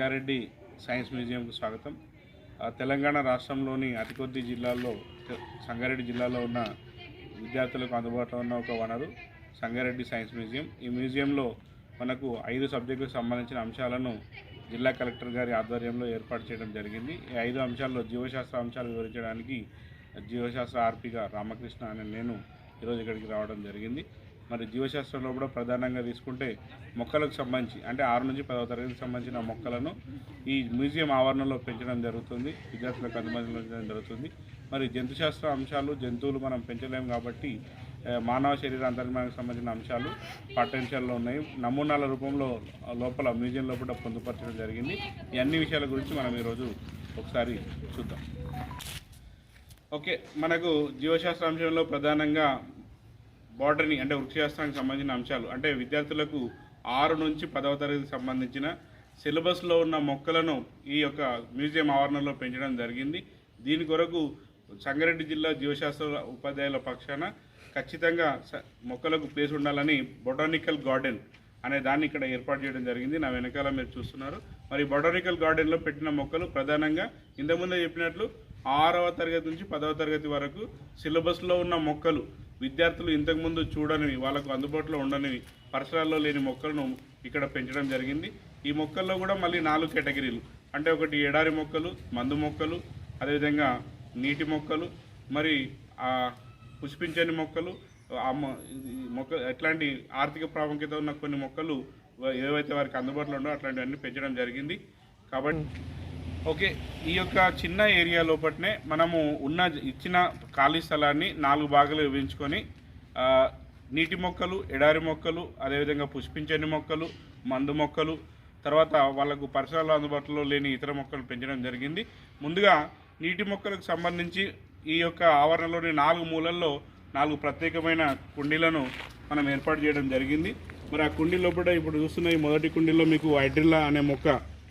Sangareddy science మ్యూజియంకు స్వాగతం. తెలంగాణ రాష్ట్రంలోని అతి కొద్ది జిల్లాల్లో సంగారెడ్డి జిల్లాలో ఉన్న విద్యార్థులకు అందుబాటులో ఉన్న ఒక వనరు సంగారెడ్డి సైన్స్ మ్యూజియం. ఈ మ్యూజియంలో మనకు ఐదు సబ్జెక్టులకు సంబంధించిన అంశాలను జిల్లా కలెక్టర్ గారి ఆధ్వర్యంలో ఏర్పాటు చేయడం జరిగింది. ఈ ఐదు అంశాల్లో జీవశాస్త్ర అంశాలు వివరించడానికి జీవశాస్త్ర ఆర్పిగా రామకృష్ణ అనే నేను ఈరోజు ఇక్కడికి రావడం జరిగింది. మరి జీవశాస్త్రంలో కూడా ప్రధానంగా తీసుకుంటే మొక్కలకు సంబంధించి అంటే ఆరు నుంచి పదవ తరగతికి సంబంధించిన మొక్కలను ఈ మ్యూజియం ఆవరణలో పెంచడం జరుగుతుంది విద్యార్థులకు అందుబాటులో జరుగుతుంది. మరి జంతుశాస్త్ర అంశాలు జంతువులు మనం పెంచలేము కాబట్టి మానవ శరీర అంతర్మానికి సంబంధించిన అంశాలు పాఠ్యాంశాల్లో ఉన్నాయి. నమూనాల రూపంలో లోపల మ్యూజియం లోపల పొందుపరచడం జరిగింది. ఈ అన్ని విషయాల గురించి మనం ఈరోజు ఒకసారి చూద్దాం. ఓకే మనకు జీవశాస్త్ర అంశంలో ప్రధానంగా బాటనీ అంటే వృక్షశాస్త్రానికి సంబంధించిన అంశాలు. అంటే విద్యార్థులకు ఆరు నుంచి పదవ తరగతికి సంబంధించిన సిలబస్లో ఉన్న మొక్కలను ఈ యొక్క మ్యూజియం ఆవరణలో పెంచడం జరిగింది. దీని కొరకు సంగారెడ్డి జిల్లా జీవశాస్త్ర ఉపాధ్యాయుల పక్షాన ఖచ్చితంగా స- మొక్కలకు ప్లేస్ ఉండాలని బొటానికల్ గార్డెన్ అనే దాన్ని ఇక్కడ ఏర్పాటు చేయడం జరిగింది. నా వెనకాల మీరు చూస్తున్నారు. మరి బొటానికల్ గార్డెన్లో పెట్టిన మొక్కలు ప్రధానంగా ఇంతకుముందే చెప్పినట్లు ఆరవ తరగతి నుంచి పదవ తరగతి వరకు సిలబస్లో ఉన్న మొక్కలు విద్యార్థులు ఇంతకుముందు చూడనివి వాళ్ళకు అందుబాటులో ఉండనివి పరిసరాల్లో లేని మొక్కలను ఇక్కడ పెంచడం జరిగింది. ఈ మొక్కల్లో కూడా మళ్ళీ నాలుగు కేటగిరీలు. అంటే ఒకటి ఎడారి మొక్కలు మందు మొక్కలు అదేవిధంగా నీటి మొక్కలు మరి పుష్పించని మొక్కలు మొక్క ఎట్లాంటి ఆర్థిక ప్రాముఖ్యత ఉన్న కొన్ని మొక్కలు ఏవైతే వారికి అందుబాటులో ఉండో అట్లాంటివన్నీ పెంచడం జరిగింది. కాబట్టి ఓకే ఈ యొక్క చిన్న ఏరియా లోపట్నే మనము ఉన్న ఇచ్చిన ఖాళీ స్థలాన్ని నాలుగు భాగాలు విభజించుకొని నీటి మొక్కలు ఎడారి మొక్కలు అదేవిధంగా పుష్పించని మొక్కలు మందు మొక్కలు తర్వాత వాళ్ళకు పరిసరాలు అందుబాటులో లేని ఇతర మొక్కలు పెంచడం జరిగింది. ముందుగా నీటి మొక్కలకు సంబంధించి ఈ యొక్క ఆవరణలోని నాలుగు మూలల్లో నాలుగు ప్రత్యేకమైన కుండీలను మనం ఏర్పాటు చేయడం జరిగింది. మరి ఆ కుండీ లోపల ఇప్పుడు చూస్తున్న ఈ మొదటి కుండీలో మీకు హైడ్రిల్లా అనే మొక్క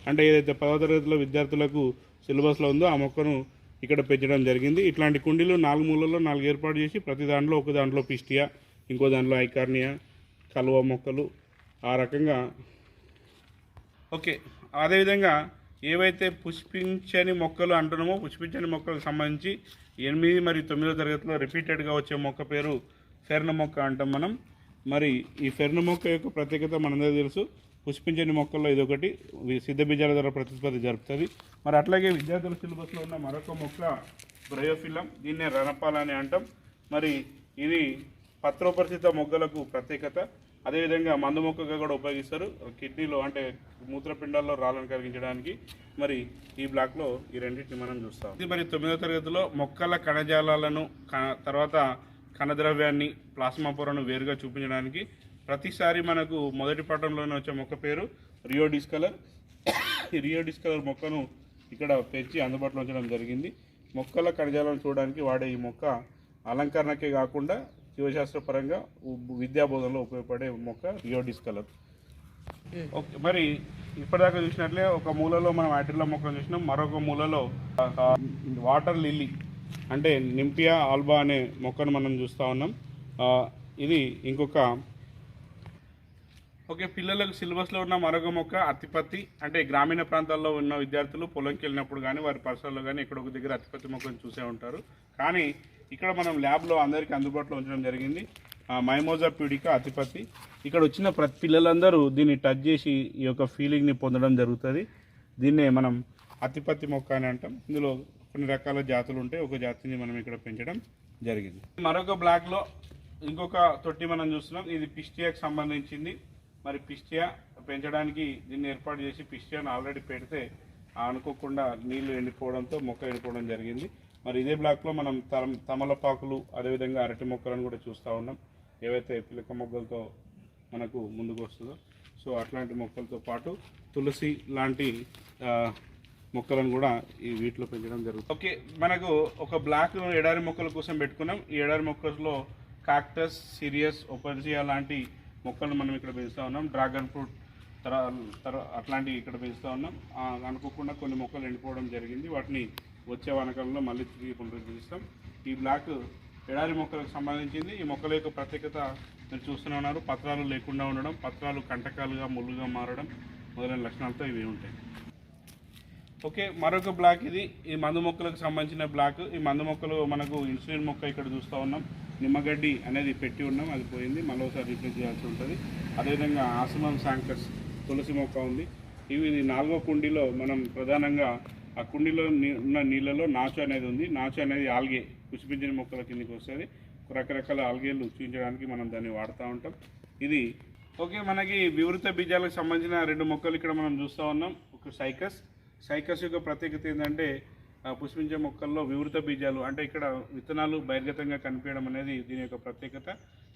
అంటే ఏదైతే పదవ తరగతిలో విద్యార్థులకు సిలబస్లో ఉందో ఆ మొక్కను ఇక్కడ పెంచడం జరిగింది. ఇట్లాంటి కుండీలు నాలుగు మూలల్లో నాలుగు ఏర్పాటు చేసి ప్రతి దాంట్లో ఒక దాంట్లో పిస్టియా ఇంకో దాంట్లో ఐకార్నియా కలువ మొక్కలు ఆ రకంగా. ఓకే. అదేవిధంగా ఏవైతే పుష్పించని మొక్కలు అంటున్నామో పుష్పించని మొక్కలకు సంబంధించి ఎనిమిది మరియు తొమ్మిదో తరగతిలో రిపీటెడ్గా వచ్చే మొక్క పేరు ఫెర్న మొక్క అంటాం మనం. మరి ఈ ఫెర్న మొక్క యొక్క ప్రత్యేకత మనందరూ తెలుసు. పుష్పించని మొక్కల్లో ఇదొకటి. ఒకటి సిద్ధ బీజాల ద్వారా ప్రతిస్పత్తి జరుపుతుంది. మరి అట్లాగే విద్యార్థుల సిలబస్లో ఉన్న మరొక మొక్క బ్రయోఫిలం దీన్నే రణపాల అని అంటాం. మరి ఇది పత్రోపరిచిత మొగ్గలకు ప్రత్యేకత. అదేవిధంగా మందు మొక్కగా కూడా ఉపయోగిస్తారు. కిడ్నీలో అంటే మూత్రపిండాల్లో రాళ్ళను కలిగించడానికి మరి ఈ బ్లాక్లో ఈ రెండింటిని మనం చూస్తాం. ఇది మరి తొమ్మిదో తరగతిలో మొక్కల కణజాలాలను తర్వాత కణద్రవ్యాన్ని ప్లాస్మా పొరను వేరుగా చూపించడానికి ప్రతిసారి మనకు మొదటి పట్టణంలోనే వచ్చే మొక్క పేరు రియో డిస్కలర్ ఈ రియో డిస్కలర్ మొక్కను ఇక్కడ పెంచి అందుబాటులో ఉంచడం జరిగింది. మొక్కల కణజాలను చూడడానికి వాడే ఈ మొక్క అలంకరణకే కాకుండా జీవశాస్త్రపరంగా విద్యాబోధనలో విద్యా బోధనలో ఉపయోగపడే మొక్క రియో డిస్కలర్ ఓకే మరి ఇప్పటిదాకా చూసినట్లే ఒక మూలలో మనం ఆటిల్ల మొక్కను చూసినాం. మరొక మూలలో వాటర్ లిల్లీ అంటే నింపియా ఆల్బా అనే మొక్కను మనం చూస్తూ ఉన్నాం. ఇది ఇంకొక ఓకే పిల్లలకు సిలబస్లో ఉన్న మరొక మొక్క అతిపత్తి అంటే గ్రామీణ ప్రాంతాల్లో ఉన్న విద్యార్థులు పొలంకి వెళ్ళినప్పుడు కానీ వారి పరిసరాల్లో కానీ ఇక్కడ ఒక దగ్గర అతిపత్తి మొక్కను చూసే ఉంటారు. కానీ ఇక్కడ మనం ల్యాబ్లో అందరికీ అందుబాటులో ఉంచడం జరిగింది. మైమోజా ప్యూడికా అతిపత్తి. ఇక్కడ వచ్చిన ప్రతి పిల్లలందరూ దీన్ని టచ్ చేసి ఈ యొక్క ఫీలింగ్ని పొందడం జరుగుతుంది. దీన్నే మనం అతిపత్తి మొక్క అని అంటాం. ఇందులో కొన్ని రకాల జాతులు ఉంటాయి. ఒక జాతిని మనం ఇక్కడ పెంచడం జరిగింది. మరొక బ్లాక్లో ఇంకొక తొట్టి మనం చూస్తున్నాం. ఇది పిస్టియాకి సంబంధించింది. మరి పిస్టియా పెంచడానికి దీన్ని ఏర్పాటు చేసి పిస్టియాను ఆల్రెడీ పెడితే అనుకోకుండా నీళ్ళు ఎండిపోవడంతో మొక్క ఎండిపోవడం జరిగింది. మరి ఇదే బ్లాక్లో మనం తమ తమలపాకులు అదేవిధంగా అరటి మొక్కలను కూడా చూస్తూ ఉన్నాం. ఏవైతే పిలక మొక్కలతో మనకు ముందుకు వస్తుందో సో అట్లాంటి మొక్కలతో పాటు తులసి లాంటి మొక్కలను కూడా ఈ వీటిలో పెంచడం జరుగుతుంది. ఓకే మనకు ఒక బ్లాక్ ఎడారి మొక్కల కోసం పెట్టుకున్నాం. ఈ ఎడారి మొక్కల్లో కాక్టస్ సిరియస్ ఒపర్జియా లాంటి మొక్కలను మనం ఇక్కడ పెంచుతూ ఉన్నాం. డ్రాగన్ ఫ్రూట్ తర తర అట్లాంటివి ఇక్కడ పెంచుతూ ఉన్నాం. అనుకోకుండా కొన్ని మొక్కలు ఎండిపోవడం జరిగింది. వాటిని వచ్చే వానకాలంలో మళ్ళీ తిరిగి పునరుద్ధరిస్తాం ఈ బ్లాక్ ఎడారి మొక్కలకు సంబంధించింది. ఈ మొక్కల యొక్క ప్రత్యేకత మీరు చూస్తూనే ఉన్నారు. పత్రాలు లేకుండా ఉండడం పత్రాలు కంటకాలుగా ముళ్ళుగా మారడం మొదలైన లక్షణాలతో ఇవి ఉంటాయి. ఓకే మరొక బ్లాక్ ఇది. ఈ మందు మొక్కలకు సంబంధించిన బ్లాక్. ఈ మందు మొక్కలు మనకు ఇన్సులిన్ మొక్క ఇక్కడ చూస్తూ ఉన్నాం. నిమ్మగడ్డి అనేది పెట్టి ఉన్నాం అది పోయింది. మళ్ళీ ఒకసారి చేయాల్సి ఉంటుంది. అదేవిధంగా ఆసమం శాంకర్స్ తులసి మొక్క ఉంది. ఇవి ఇది నాలుగో కుండీలో మనం ప్రధానంగా ఆ కుండీలో నీ- ఉన్న నీళ్ళలో నాచు అనేది ఉంది. నాచు అనేది ఆల్గే పుష్పించిన మొక్కల కిందకి వస్తుంది. రకరకాల ఆల్గేలు చూపించడానికి మనం దాన్ని వాడుతూ ఉంటాం. ఇది ఓకే మనకి వివృత బీజాలకు సంబంధించిన రెండు మొక్కలు ఇక్కడ మనం చూస్తూ ఉన్నాం. ఒక సైకస్. సైకస్ యొక్క ప్రత్యేకత ఏంటంటే పుష్పించే మొక్కల్లో వివృత బీజాలు అంటే ఇక్కడ విత్తనాలు బహిర్గతంగా కనిపించడం అనేది దీని యొక్క ప్రత్యేకత.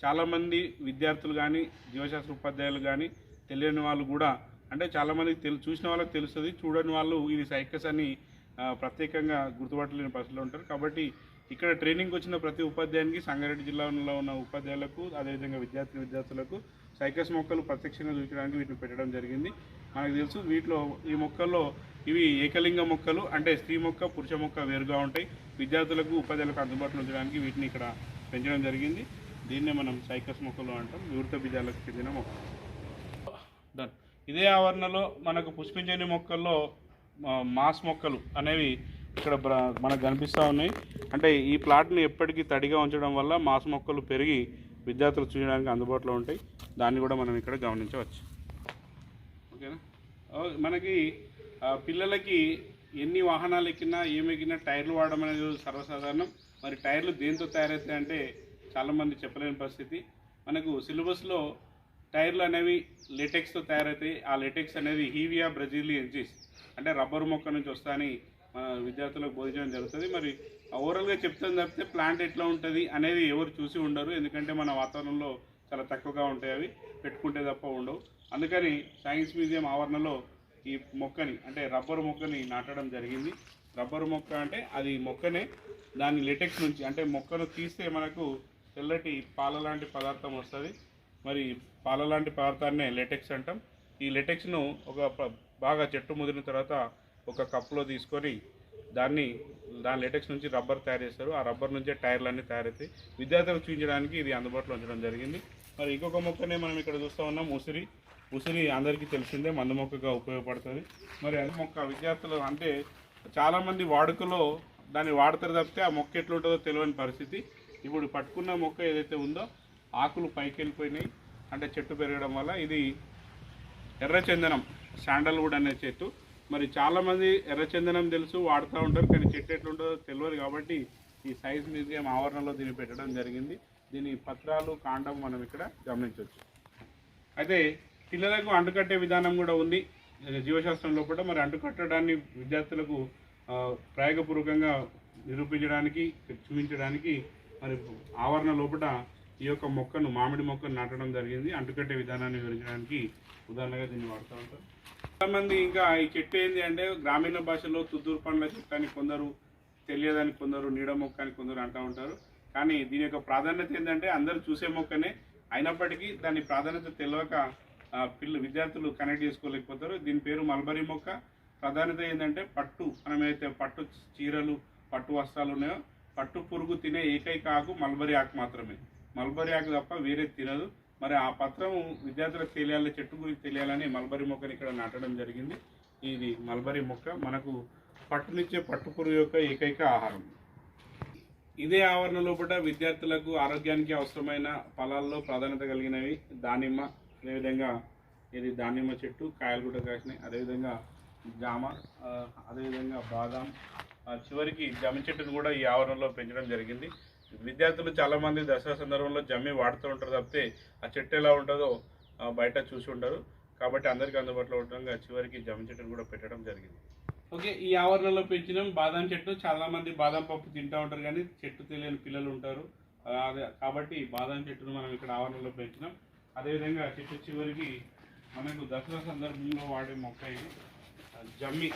చాలామంది విద్యార్థులు కానీ జీవశాస్త్ర ఉపాధ్యాయులు కానీ తెలియని వాళ్ళు కూడా అంటే చాలామందికి తెలు చూసిన వాళ్ళకి తెలుస్తుంది చూడని వాళ్ళు ఇది సైకస్ అని ప్రత్యేకంగా గుర్తుపట్టలేని పరిస్థితులు ఉంటారు. కాబట్టి ఇక్కడ ట్రైనింగ్ వచ్చిన ప్రతి ఉపాధ్యాయునికి సంగారెడ్డి జిల్లాలో ఉన్న ఉపాధ్యాయులకు అదేవిధంగా విద్యార్థి విద్యార్థులకు సైకస్ మొక్కలు ప్రత్యక్షంగా చూపించడానికి వీటిని పెట్టడం జరిగింది. మనకు తెలుసు వీటిలో ఈ మొక్కల్లో ఇవి ఏకలింగ మొక్కలు అంటే స్త్రీ మొక్క పురుష మొక్క వేరుగా ఉంటాయి. విద్యార్థులకు ఉపాధ్యాయులకు అందుబాటులో ఉంచడానికి వీటిని ఇక్కడ పెంచడం జరిగింది. దీన్నే మనం సైకస్ మొక్కలు అంటాం. వివృత బీజాలకు చెందిన మొక్క డన్ ఇదే ఆవరణలో మనకు పుష్పించని మొక్కల్లో మాస్ మొక్కలు అనేవి ఇక్కడ మనకు కనిపిస్తూ ఉన్నాయి. అంటే ఈ ప్లాట్ని ఎప్పటికీ తడిగా ఉంచడం వల్ల మాస్ మొక్కలు పెరిగి విద్యార్థులు చూడడానికి అందుబాటులో ఉంటాయి. దాన్ని కూడా మనం ఇక్కడ గమనించవచ్చు. ఓకేనా? మనకి పిల్లలకి ఎన్ని వాహనాలు ఎక్కినా ఏమి ఎక్కినా టైర్లు వాడడం అనేది సర్వసాధారణం. మరి టైర్లు దేంతో తయారవుతాయి అంటే చాలామంది చెప్పలేని పరిస్థితి. మనకు సిలబస్లో టైర్లు అనేవి లేటెక్స్తో తయారవుతాయి. ఆ లేటెక్స్ అనేది హీవియా బ్రెజిలియన్సిస్ అంటే రబ్బరు మొక్క నుంచి వస్తాయని మన విద్యార్థులకు బోధించడం జరుగుతుంది. మరి ఓవరాల్గా చెప్తాను తప్పితే ప్లాంట్ ఎట్లా ఉంటుంది అనేది ఎవరు చూసి ఉండరు. ఎందుకంటే మన వాతావరణంలో చాలా తక్కువగా ఉంటాయి అవి. పెట్టుకుంటే తప్ప ఉండవు. అందుకని సైన్స్ మ్యూజియం ఆవరణలో ఈ మొక్కని అంటే రబ్బరు మొక్కని నాటడం జరిగింది. రబ్బరు మొక్క అంటే అది మొక్కనే. దాని లెటెక్స్ నుంచి అంటే మొక్కను తీస్తే మనకు తెల్లటి పాల లాంటి పదార్థం వస్తుంది. మరి పాల లాంటి పదార్థాన్నే లెటెక్స్ అంటాం. ఈ లెటెక్స్ను ఒక బాగా చెట్టు ముదిరిన తర్వాత ఒక కప్పులో తీసుకొని దాన్ని దాని లెటెక్స్ నుంచి రబ్బర్ తయారు చేస్తారు. ఆ రబ్బర్ నుంచే టైర్లు అన్నీ తయారవుతాయి. విద్యార్థులకు చూపించడానికి ఇది అందుబాటులో ఉంచడం జరిగింది. మరి ఇంకొక మొక్కనే మనం ఇక్కడ చూస్తూ ఉన్నాం ఉసిరి. ఉసిరి అందరికీ తెలిసిందే మందు మొక్కగా ఉపయోగపడుతుంది. మరి అది మొక్క విద్యార్థులు అంటే చాలామంది వాడుకలో దాన్ని వాడతారు తప్పితే ఆ మొక్క ఎట్లుంటుందో తెలియని పరిస్థితి. ఇప్పుడు పట్టుకున్న మొక్క ఏదైతే ఉందో ఆకులు పైకి వెళ్ళిపోయినాయి అంటే చెట్టు పెరగడం వల్ల ఇది ఎర్రచందనం శాండల్వుడ్ అనే చెట్టు. మరి చాలామంది ఎర్రచందనం తెలుసు వాడుతూ ఉంటారు కానీ చెట్టు ఎట్లుంటుందో తెలియదు కాబట్టి ఈ సైజ్ మ్యూజియం ఆవరణలో దీన్ని పెట్టడం జరిగింది. దీని పత్రాలు కాండం మనం ఇక్కడ గమనించవచ్చు. అయితే పిల్లలకు అంటుకట్టే విధానం కూడా ఉంది. జీవశాస్త్రం కూడా మరి అంటుకట్టడాన్ని విద్యార్థులకు ప్రయోగపూర్వకంగా నిరూపించడానికి చూపించడానికి మరి ఆవరణ లోపల ఈ యొక్క మొక్కను మామిడి మొక్కను నాటడం జరిగింది. అంటుకట్టే విధానాన్ని వివరించడానికి ఉదాహరణగా దీన్ని వాడుతూ ఉంటారు చాలామంది ఇంకా ఈ చెట్టు ఏంటి అంటే గ్రామీణ భాషలో తుద్దూరు పండ్ల చెట్టు అని కొందరు తెలియదని కొందరు నీడ మొక్క అని కొందరు అంటూ ఉంటారు. కానీ దీని యొక్క ప్రాధాన్యత ఏంటంటే అందరూ చూసే మొక్కనే. అయినప్పటికీ దాని ప్రాధాన్యత తెలియక పిల్ల విద్యార్థులు కనెక్ట్ చేసుకోలేకపోతారు. దీని పేరు మల్బరీ మొక్క. ప్రాధాన్యత ఏంటంటే పట్టు మనమైతే పట్టు చీరలు పట్టు వస్త్రాలు ఉన్నాయో పట్టు పురుగు తినే ఏకైక ఆకు మల్బరీ ఆకు మాత్రమే. మల్బరీ ఆకు తప్ప వేరే తినదు. మరి ఆ పత్రం విద్యార్థులకు తెలియాలి చెట్టు గురించి తెలియాలని మల్బరీ మొక్కని ఇక్కడ నాటడం జరిగింది. ఇది మల్బరీ మొక్క. మనకు పట్టునిచ్చే పట్టు పురుగు యొక్క ఏకైక ఆహారం. ఇదే ఆవరణ లోపల విద్యార్థులకు ఆరోగ్యానికి అవసరమైన ఫలాల్లో ప్రాధాన్యత కలిగినవి దానిమ్మ అదేవిధంగా ఇది దానిమ్మ చెట్టు కాయలు కూడా కాసినాయి అదేవిధంగా జామ అదేవిధంగా బాదాం. ఆ, చివరికి జమ్మి చెట్టును కూడా ఈ ఆవరణలో పెంచడం జరిగింది. విద్యార్థులు చాలామంది దసరా సందర్భంలో జమ్మి వాడుతూ ఉంటారు తప్పితే ఆ చెట్టు ఎలా ఉంటుందో బయట చూసి ఉంటారు. కాబట్టి అందరికీ అందుబాటులో ఉండగా చివరికి జమ్మి చెట్టును కూడా పెట్టడం జరిగింది. ఓకే ఈ ఆవరణలో పెంచినాం. బాదం చెట్టు చాలామంది బాదం పప్పు తింటూ ఉంటారు కానీ చెట్టు తెలియని పిల్లలు ఉంటారు. కాబట్టి బాదం చెట్టును మనం ఇక్కడ ఆవరణలో పెంచినాం. అదేవిధంగా చెట్టు చివరికి మనకు దసరా సందర్భంలో వాడే మొక్క ఇది. జమ్మి.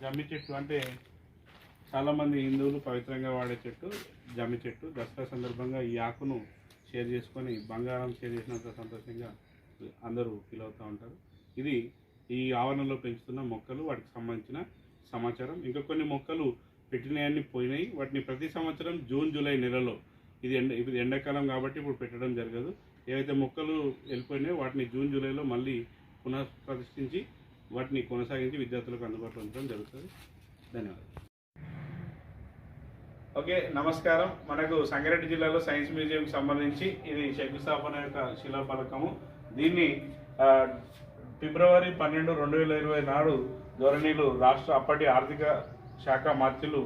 జమ్మి చెట్టు అంటే చాలామంది హిందువులు పవిత్రంగా వాడే చెట్టు జమ్మి చెట్టు. దసరా సందర్భంగా ఈ ఆకును షేర్ చేసుకొని బంగారం షేర్ చేసినంత సంతోషంగా అందరూ ఫీల్ అవుతూ ఉంటారు. ఇది ఈ ఆవరణలో పెంచుతున్న మొక్కలు వాటికి సంబంధించిన సమాచారం. ఇంకా కొన్ని మొక్కలు పెట్టినవన్నీ పోయినాయి. వాటిని ప్రతి సంవత్సరం జూన్ జూలై నెలలో. ఇది ఎండ ఇది ఎండాకాలం కాబట్టి ఇప్పుడు పెట్టడం జరగదు. ఏవైతే మొక్కలు వెళ్ళిపోయినాయో వాటిని జూన్ జూలైలో మళ్ళీ పునఃప్రతిష్ఠించి వాటిని కొనసాగించి విద్యార్థులకు అందుబాటులో ఉంచడం జరుగుతుంది. ధన్యవాదాలు. ఓకే నమస్కారం. మనకు సంగారెడ్డి జిల్లాలో సైన్స్ మ్యూజియం సంబంధించి ఇది శంకుస్థాపన యొక్క శిలాఫలకము. దీన్ని ఫిబ్రవరి పన్నెండు రెండు వేల ఇరవై నాడు ధోరణిలు రాష్ట్ర అప్పటి ఆర్థిక శాఖ మంత్రులు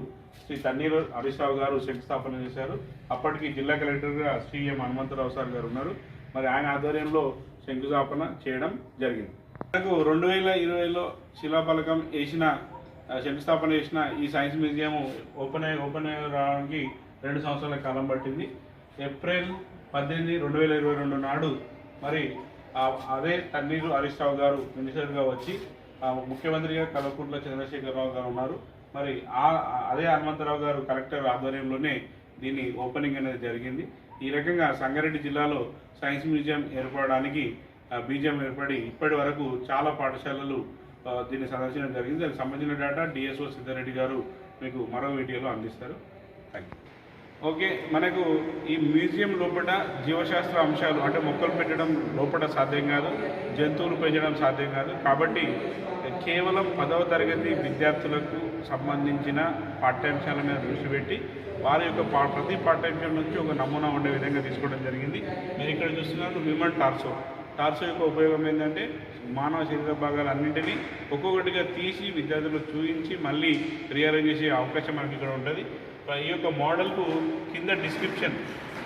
శ్రీ తన్నీరు హరీష్ రావు గారు శంకుస్థాపన చేశారు. అప్పటికి జిల్లా కలెక్టర్గా శ్రీ ఎం హనుమంతరావు సార్ గారు ఉన్నారు. మరి ఆయన ఆధ్వర్యంలో శంకుస్థాపన చేయడం జరిగింది. మనకు రెండు వేల ఇరవైలో శిలాఫలకం వేసిన శంకుస్థాపన చేసిన ఈ సైన్స్ మ్యూజియం ఓపెన్ అయ్యి ఓపెన్ అయ్యి రావడానికి రెండు సంవత్సరాల కాలం పట్టింది. ఏప్రిల్ పద్దెనిమిది రెండు వేల ఇరవై రెండు నాడు మరి అదే తన్నీరు హరీష్ రావు గారు మినిస్టర్గా వచ్చి ముఖ్యమంత్రిగా కల్వకుంట్ల చంద్రశేఖరరావు గారు ఉన్నారు. మరి ఆ- అదే హనుమంతరావు గారు కలెక్టర్ ఆధ్వర్యంలోనే దీన్ని ఓపెనింగ్ అనేది జరిగింది. ఈ రకంగా సంగారెడ్డి జిల్లాలో సైన్స్ మ్యూజియం ఏర్పడడానికి బీజియం ఏర్పడి ఇప్పటి వరకు చాలా పాఠశాలలు దీన్ని సందర్శించడం జరిగింది. దానికి సంబంధించిన డేటా డిఎస్ఓ సిద్ధారెడ్డి గారు మీకు మరో వీడియోలో అందిస్తారు. థ్యాంక్ యూ ఓకే మనకు ఈ మ్యూజియం లోపల జీవశాస్త్ర అంశాలు అంటే మొక్కలు పెట్టడం లోపల సాధ్యం కాదు జంతువులు పెంచడం సాధ్యం కాదు. కాబట్టి కేవలం పదవ తరగతి విద్యార్థులకు సంబంధించిన పాఠ్యాంశాల మీద దృష్టి పెట్టి వారి యొక్క పా ప్రతి పాఠ్యాంశం నుంచి ఒక నమూనా ఉండే విధంగా తీసుకోవడం జరిగింది. మీరు ఇక్కడ చూస్తున్నారు హ్యూమన్ టార్సో. టార్సో యొక్క ఉపయోగం ఏంటంటే మానవ శరీర భాగాలు అన్నింటినీ ఒక్కొక్కటిగా తీసి విద్యార్థులకు చూపించి మళ్ళీ రీఅరేంజ్ చేసే అవకాశం మనకి ఇక్కడ ఉంటుంది. ఈ యొక్క మోడల్కు కింద డిస్క్రిప్షన్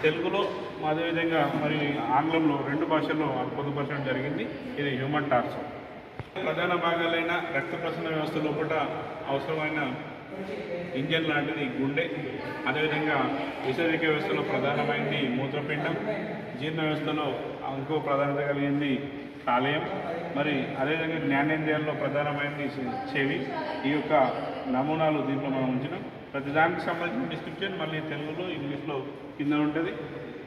తెలుగులో అదేవిధంగా మరి ఆంగ్లంలో రెండు భాషల్లో పొందుపరచడం జరిగింది. ఇది హ్యూమన్ టార్సో. ప్రధాన భాగాలైన రక్త ప్రసరణ వ్యవస్థ లోపల అవసరమైన ఇంజన్ లాంటిది గుండె అదేవిధంగా విసర్జిక వ్యవస్థలో ప్రధానమైనది మూత్రపిండం జీర్ణ వ్యవస్థలో ఇంకో ప్రాధాన్యత కలిగింది కాలేయం మరి అదేవిధంగా జ్ఞానేంద్రియాల్లో ప్రధానమైనది చెవి ఈ యొక్క నమూనాలు దీంట్లో మనం ఉంచినాం. ప్రతి దానికి సంబంధించిన డిస్క్రిప్షన్ మళ్ళీ తెలుగులో ఇంగ్లీష్లో కింద ఉంటుంది.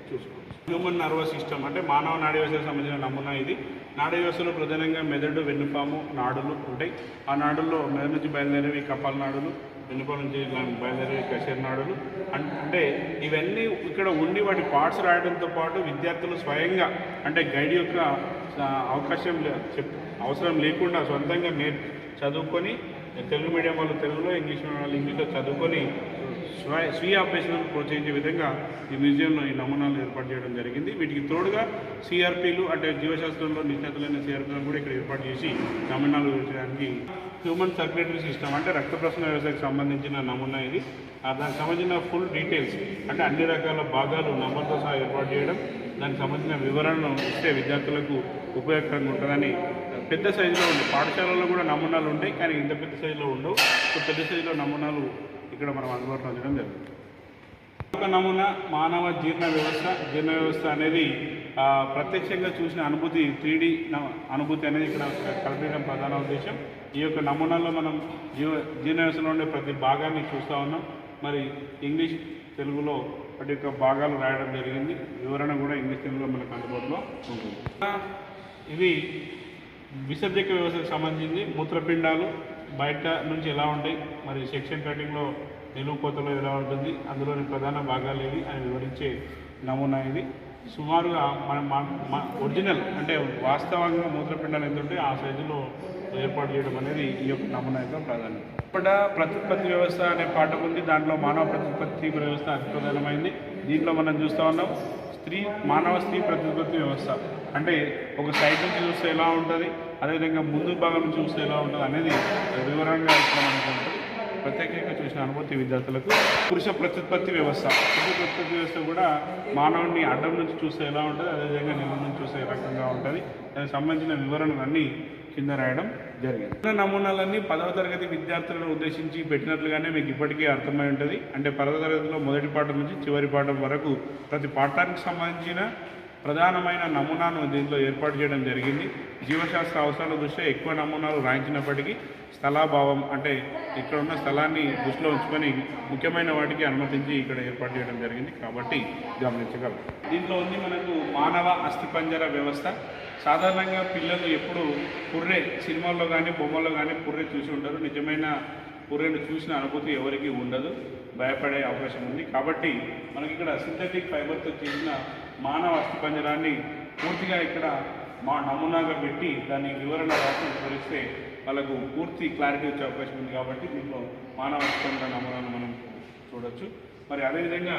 చూసుకోవచ్చు. హ్యూమన్ నర్వస్ సిస్టమ్ అంటే మానవ నాడీ వ్యవస్థకు సంబంధించిన నమూనా ఇది. నాడవ్యవస్థలో ప్రధానంగా మెదడు వెన్నుపాము నాడులు ఉంటాయి. ఆ నాడుల్లో మెదడు నుంచి బయలుదేరేవి కపాల నాడులు వెన్నుపాము నుంచి బయలుదేరేవి కషేర్ నాడులు. అంటే ఇవన్నీ ఇక్కడ ఉండి వాటి పార్ట్స్ రాయడంతో పాటు విద్యార్థులు స్వయంగా అంటే గైడ్ యొక్క అవకాశం లే- అవసరం లేకుండా సొంతంగా నేర్ చదువుకొని తెలుగు మీడియం వాళ్ళు తెలుగులో ఇంగ్లీష్ మీడియం వాళ్ళు ఇంగ్లీష్లో చదువుకొని స్వయ స్వీయ అభ్యసనాన్ని ప్రోత్సహించే విధంగా ఈ మ్యూజియంలో ఈ నమూనాలు ఏర్పాటు చేయడం జరిగింది. వీటికి తోడుగా సిఆర్పీలు అంటే జీవశాస్త్రంలో నిష్ణాతులైన సిఆర్పీలను కూడా ఇక్కడ ఏర్పాటు చేసి నమూనాలు వివరించడానికి హ్యూమన్ సర్క్యులేటరీ సిస్టమ్ అంటే రక్త ప్రసరణ వ్యవస్థకు సంబంధించిన నమూనా ఇది. దానికి సంబంధించిన ఫుల్ డీటెయిల్స్ అంటే అన్ని రకాల భాగాలు నంబర్తో సహా ఏర్పాటు చేయడం దానికి సంబంధించిన వివరణను ఇస్తే విద్యార్థులకు ఉపయోగకరంగా ఉంటుందని. పెద్ద సైజులో ఉంది పాఠశాలలో కూడా నమూనాలు ఉంటాయి కానీ ఇంత పెద్ద సైజులో ఉండవు. సో పెద్ద సైజులో నమూనాలు ఇక్కడ మనం అందుబాటులో ఉంచడం జరుగుతుంది ఒక నమూనా మానవ జీర్ణ వ్యవస్థ జీర్ణ వ్యవస్థ అనేది ప్రత్యక్షంగా చూసిన అనుభూతి త్రీ అనుభూతి అనేది ఇక్కడ కల్పించడం ప్రధాన ఉద్దేశం. ఈ యొక్క నమూనాలో మనం జీవ జీర్ణ వ్యవస్థలో ఉండే ప్రతి భాగాన్ని చూస్తూ ఉన్నాం. మరి ఇంగ్లీష్ తెలుగులో వాటి యొక్క భాగాలు రాయడం జరిగింది. వివరణ కూడా ఇంగ్లీష్ తెలుగులో మనకు అందుబాటులో ఉంటుంది. ఇది విసర్జక వ్యవస్థకు సంబంధించి మూత్రపిండాలు బయట నుంచి ఎలా ఉంటాయి మరి సెక్షన్ కటింగ్లో నిలువు కోతలో ఎలా ఉంటుంది అందులోని ప్రధాన భాగాలు ఏవి అని వివరించే నమూనా ఇది. సుమారుగా మన ఒరిజినల్ అంటే వాస్తవంగా మూత్రపిండాలు ఎంత ఉంటే ఆ సైజులో ఏర్పాటు చేయడం అనేది ఈ యొక్క నమూనా యొక్క ప్రాధాన్యత. ఇప్పుడు ప్రత్యుత్పత్తి వ్యవస్థ అనే పాఠం ఉంది దాంట్లో మానవ ప్రత్యుత్పత్తి వ్యవస్థ అతి ప్రధానమైంది. దీంట్లో మనం చూస్తూ ఉన్నాం స్త్రీ మానవ స్త్రీ ప్రతిపత్తి వ్యవస్థ. అంటే ఒక సైడ్ నుంచి చూస్తే ఎలా ఉంటుంది అదేవిధంగా ముందు భాగం నుంచి చూస్తే ఎలా ఉంటుంది అనేది వివరంగా ప్రత్యేకంగా చూసిన అనుభూతి విద్యార్థులకు పురుష ప్రత్యుత్పత్తి వ్యవస్థ. పురుష ప్రత్యుత్పత్తి వ్యవస్థ కూడా మానవుడిని అడ్డం నుంచి చూస్తే ఎలా ఉంటుంది అదేవిధంగా నిలువ నుంచి చూస్తే రకంగా ఉంటుంది దానికి సంబంధించిన వివరణలన్నీ కింద రాయడం జరిగింది. నమూనాలన్నీ పదవ తరగతి విద్యార్థులను ఉద్దేశించి పెట్టినట్లుగానే మీకు ఇప్పటికీ అర్థమై ఉంటుంది. అంటే పదవ తరగతిలో మొదటి పాఠం నుంచి చివరి పాఠం వరకు ప్రతి పాఠానికి సంబంధించిన ప్రధానమైన నమూనాను దీంట్లో ఏర్పాటు చేయడం జరిగింది. జీవశాస్త్ర అవసరాల దృష్ట్యా ఎక్కువ నమూనాలు రాయించినప్పటికీ స్థలాభావం అంటే ఇక్కడ ఉన్న స్థలాన్ని దృష్టిలో ఉంచుకొని ముఖ్యమైన వాటికి అనుమతించి ఇక్కడ ఏర్పాటు చేయడం జరిగింది. కాబట్టి గమనించగలం. దీంట్లో ఉంది మనకు మానవ అస్థిపంజర వ్యవస్థ. సాధారణంగా పిల్లలు ఎప్పుడు పుర్రె సినిమాల్లో కానీ బొమ్మల్లో కానీ పుర్రె చూసి ఉంటారు నిజమైన పుర్రెను చూసిన అనుభూతి ఎవరికి ఉండదు. భయపడే అవకాశం ఉంది. కాబట్టి మనకి ఇక్కడ సింథటిక్ ఫైబర్తో చేసిన మానవ అస్థిపంజరాన్ని పూర్తిగా ఇక్కడ మా నమూనాగా పెట్టి దాని వివరణ రాసి వివరిస్తే వాళ్ళకు పూర్తి క్లారిటీ వచ్చే అవకాశం ఉంది కాబట్టి దీంట్లో మానవ అస్థిపంజర నమూనాను మనం చూడొచ్చు. మరి అదేవిధంగా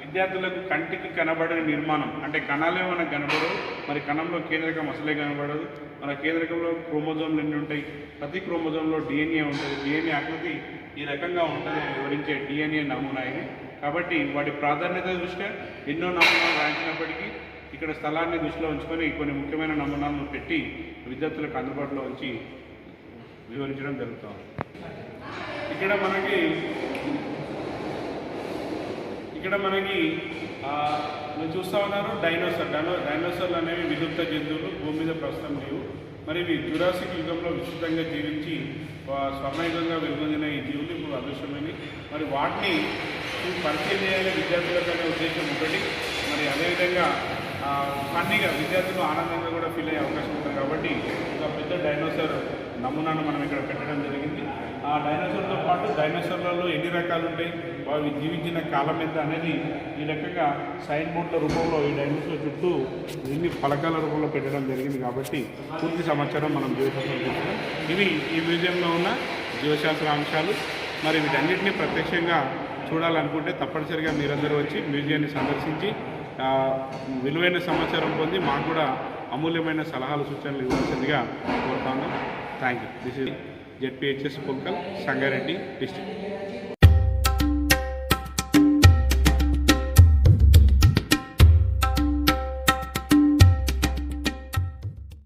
విద్యార్థులకు కంటికి కనబడని నిర్మాణం అంటే కణాలే మనకు కనబడవు మరి కణంలో కేంద్రకం అసలే కనబడదు. మన కేంద్రకంలో క్రోమోజోమ్లు ఎన్ని ఉంటాయి? ప్రతి క్రోమోజోమ్లో డిఎన్ఏ ఉంటుంది. డిఎన్ఏ ఆకృతి ఈ రకంగా ఉంటుంది వివరించే డిఎన్ఏ నమూనా ఇది. కాబట్టి వాటి ప్రాధాన్యత దృష్ట్యా ఎన్నో నమూనాలు రాయించినప్పటికీ ఇక్కడ స్థలాన్ని దృష్టిలో ఉంచుకొని కొన్ని ముఖ్యమైన నమూనాలను పెట్టి విద్యార్థులకు అందుబాటులో ఉంచి వివరించడం జరుగుతుంది. ఇక్కడ మనకి ఇక్కడ మనకి మీరు చూస్తా ఉన్నారు డైనోసార్. డైనో డైనోసర్లు అనేవి విలుప్త జంతువులు భూమి మీద ప్రస్తుతం లేవు. మరి ఇవి జురాసిక్ యుగంలో విస్తృతంగా జీవించి స్వర్ణయుగంగా వెలుగొందిన ఈ జీవులు ఇప్పుడు అదృశ్యమైనవి. మరి వాటిని పరిచయం చేయాలి విద్యార్థులకు అనే ఉద్దేశం ఒకటి మరి అదేవిధంగా ఫన్నీగా విద్యార్థులు ఆనందంగా కూడా ఫీల్ అయ్యే అవకాశం ఉంటుంది కాబట్టి ఒక పెద్ద డైనోసార్ నమూనాను మనం ఇక్కడ పెట్టడం జరిగింది. ఆ డైనోసార్తో పాటు డైనోసార్లలో ఎన్ని రకాలు ఉంటాయి అవి జీవించిన కాలం ఎంత అనేది ఈ రకంగా సైన్ బోర్డుల రూపంలో ఈ డైనోసార్ చుట్టూ ఎన్ని ఫలకాల రూపంలో పెట్టడం జరిగింది కాబట్టి పూర్తి సమాచారం మనం జీవశాస్త్రం చూస్తున్నాం. ఇవి ఈ మ్యూజియంలో ఉన్న జీవశాస్త్ర అంశాలు. మరి వీటన్నిటిని ప్రత్యక్షంగా చూడాలనుకుంటే తప్పనిసరిగా మీరందరూ వచ్చి మ్యూజియాన్ని సందర్శించి విలువైన సమాచారం పొంది మాకు కూడా అమూల్యమైన సలహాలు సూచనలు ఇవ్వాల్సిందిగా కోరుతాను thank you this is ZPHS Pulkal Sangareddy district